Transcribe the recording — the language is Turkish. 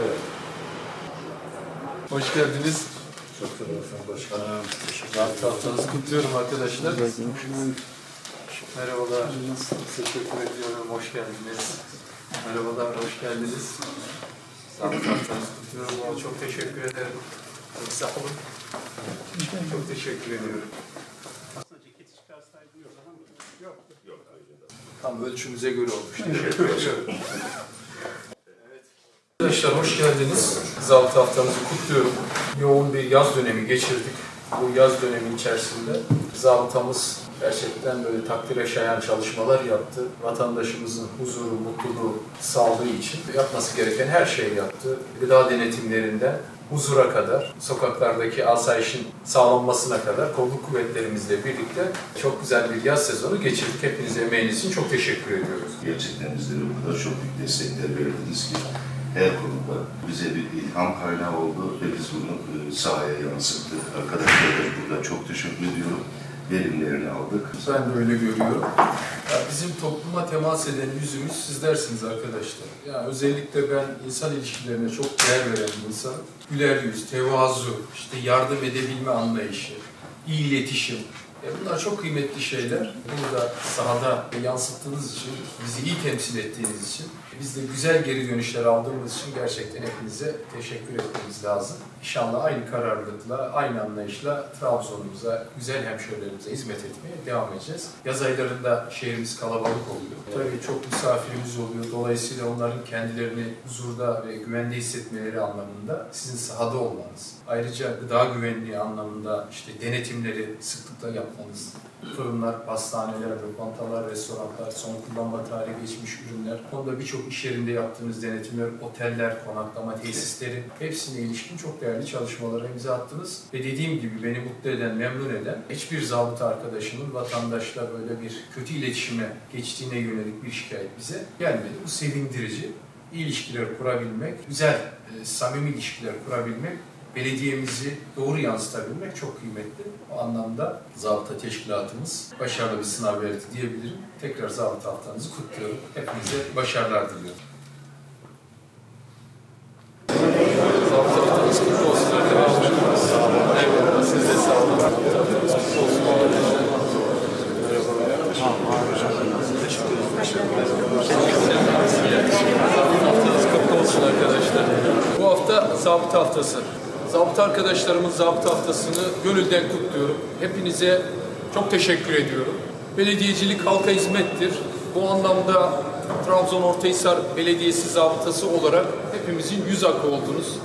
Evet. Hoş geldiniz. Çok sağ olasın başkanım. Rahat haftanızı kutluyorum arkadaşlar. Merhabalar. Teşekkür ediyorum. Hoş geldiniz. Merhabalar, hoş geldiniz. Rahat haftanızı kutluyorum. Çok teşekkür ederim. Çok sağ olun. Çok teşekkür ediyorum. Tam ölçümüze göre olmuş. Teşekkür ediyorum. Arkadaşlar hoş geldiniz. Zabıta haftanızı kutluyorum. Yoğun bir yaz dönemi geçirdik. Bu yaz dönemi içerisinde zabıtamız gerçekten böyle takdire şayan çalışmalar yaptı. Vatandaşımızın huzuru, mutluluğu, sağlığı için yapması gereken her şeyi yaptı. Gıda denetimlerinden huzura kadar, sokaklardaki asayişin sağlanmasına kadar kolluk kuvvetlerimizle birlikte çok güzel bir yaz sezonu geçirdik. Hepinize emeğiniz için çok teşekkür ediyoruz. Gerçekten bizlere o kadar çok büyük destekler verdiniz ki her konuda bize bir ilham kaynağı oldu ve biz bunu e, sahaya yansıttık. Arkadaşlara da burada çok teşekkür ediyorum. Verimlerini aldık. Ben de öyle görüyorum. Ya bizim topluma temas eden yüzümüz sizlersiniz arkadaşlar. Ya özellikle ben insan ilişkilerine çok değer veren bir insanım. Güler yüz, tevazu, işte yardım edebilme anlayışı, iyi iletişim. Ya bunlar çok kıymetli şeyler. Bunu da sahada yansıttığınız için, bizi iyi temsil ettiğiniz için, biz de güzel geri dönüşler aldığımız için gerçekten hepinize teşekkür etmemiz lazım. İnşallah aynı kararlılıkla, aynı anlayışla Trabzon'umuza, güzel hemşehrilerimize hizmet etmeye devam edeceğiz. Yaz aylarında şehrimiz kalabalık oluyor. Tabii çok misafirimiz oluyor. Dolayısıyla onların kendilerini huzurda ve güvende hissetmeleri anlamında sizin sahada olmanız. Ayrıca gıda güvenliği anlamında işte denetimleri sıklıkla yapmanız. Fırınlar, pastaneler, lokantalar, restoranlar, son kullanma tarihi geçmiş ürünler. Onda birçok iş yerinde yaptığınız denetimler, oteller, konaklama tesisleri hepsine ilişkin çok değerli çalışmalara imza attınız. Ve dediğim gibi beni mutlu eden, memnun eden hiçbir zabıta arkadaşımın vatandaşla böyle bir kötü iletişime geçtiğine yönelik bir şikayet bize gelmedi. Bu sevindirici. İyi ilişkiler kurabilmek, güzel, e, samimi ilişkiler kurabilmek belediyemizi doğru yansıtabilmek çok kıymetli. O anlamda zabıta teşkilatımız başarılı bir sınav verdi diyebilirim. Tekrar zabıta haftanızı kutluyorum. Hepinize başarılar diliyorum. Zabıta haftanız kutlu arkadaşlar. Siz de sağ olun. Haftanız kutlu olsun arkadaşlar. Bu hafta zabıta haftası. Zabıta arkadaşlarımın zabıta haftasını gönülden kutluyorum. Hepinize çok teşekkür ediyorum. Belediyecilik halka hizmettir. Bu anlamda Trabzon Ortahisar Belediyesi zabıtası olarak hepimizin yüz akı oldunuz.